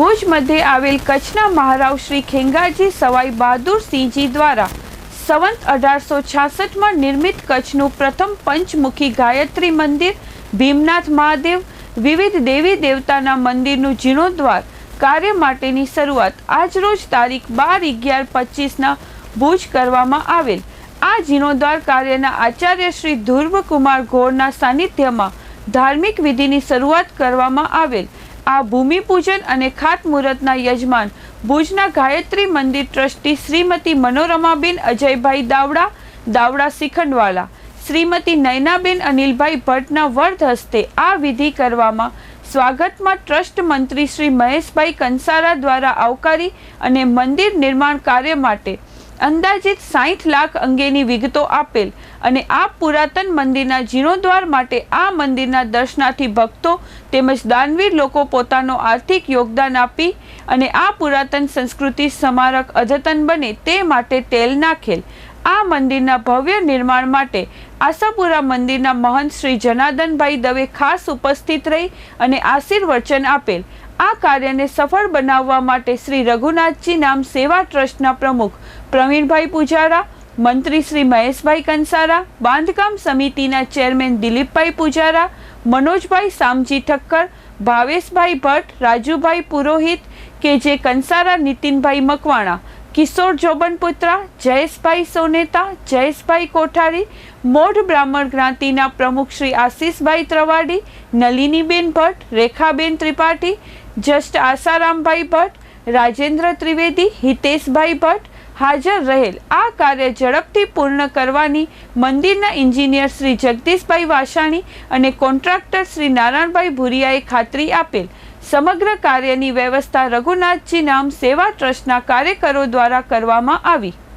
ભુજ મધ્યે આવેલ કચ્છના મહારાવ શ્રી ખેંગારજી સવાઈ બહાદુર સિંહજી દ્વારા સંવંત અઢારસો છાસઠમાં નિર્મિત કચ્છનું પ્રથમ પંચમુખી ગાયત્રી મંદિર, ભીમનાથ મહાદેવ, વિવિધ દેવી દેવતાના મંદિરનું જીર્ણોદ્વાર કાર્ય માટેની શરૂઆત આજરોજ તારીખ બાર અગિયાર પચીસના ભુજ કરવામાં આવેલ. આ જીર્ણોદ્વાર કાર્યના આચાર્ય શ્રી ધ્રુવકુમાર ઘોરના સાનિધ્યમાં ધાર્મિક વિધિની શરૂઆત કરવામાં આવેલ. આ ભૂમિપૂજન અને ખાતમુહૂર્તના યજમાન ભુજના ગાયત્રી મંદિર ટ્રસ્ટી શ્રીમતી મનોરમાબેન અજયભાઈ દાવડા દાવડા શિખંડવાલા, શ્રીમતી નયનાબેન અનિલભાઈ ભટ્ટના વર્ધ હસ્તે આ વિધિ કરવામાં સ્વાગતમાં ટ્રસ્ટ મંત્રી શ્રી મહેશભાઈ કંસારા દ્વારા આવકારી અને મંદિર નિર્માણ કાર્ય માટે અંદાજિત સાઠ લાખ અંગેની વિગતો આપેલ અને આ પુરાતન મંદિરના જીર્ણોદ્વાર માટે આ મંદિરના દર્શનાર્થી ભક્તો તેમજ દાનવીર લોકો પોતાનો આર્થિક યોગદાન આપી અને આ પુરાતન સંસ્કૃતિ સ્મારક અદ્યતન બને તે માટે તેલ નાખેલ. આ મંદિરના ભવ્ય નિર્માણ માટે આશાપુરા મંદિરના મહંત શ્રી જનાર્દનભાઈ દવે ખાસ ઉપસ્થિત રહી અને આશીર્વચન આપેલ. આ કાર્યને સફળ બનાવવા માટે શ્રી રઘુનાથજી નામ સેવા ટ્રસ્ટના પ્રમુખ પ્રવીણભાઈ પૂજારા, મંત્રી શ્રી મહેશભાઈ કંસારા, બાંધકામ સમિતિના ચેરમેન દિલીપભાઈ પૂજારા, મનોજભાઈ સામજી ઠક્કર, ભાવેશભાઈ ભટ્ટ, રાજુભાઈ પુરોહિત કે જે કંસારા નીતિનભાઈ મકવાણા કિશોર જોબનપુત્રા, જયેશભાઈ સોનેતા, જયેશભાઈ કોઠારી, મોઢ બ્રાહ્મણ જ્ઞાતિના પ્રમુખ શ્રી આશીષભાઈ ત્રવાડી, નલિનીબેન ભટ્ટ, રેખાબેન ત્રિપાઠી, જસ્ટ આસારામભાઈ ભટ્ટ, રાજેન્દ્ર ત્રિવેદી, હિતેશભાઈ ભટ્ટ હાજર રહેલ. આ કાર્ય ઝડપથી પૂર્ણ કરવાની મંદિરના એન્જિનિયર શ્રી જગદીશભાઈ વાસાણી અને કોન્ટ્રાક્ટર શ્રી નારાયણભાઈ ભુરિયાએ ખાતરી આપેલ. સમગ્ર કાર્યની વ્યવસ્થા રઘુનાથજી નામ સેવા ટ્રસ્ટના કાર્યકરો દ્વારા કરવામાં આવી.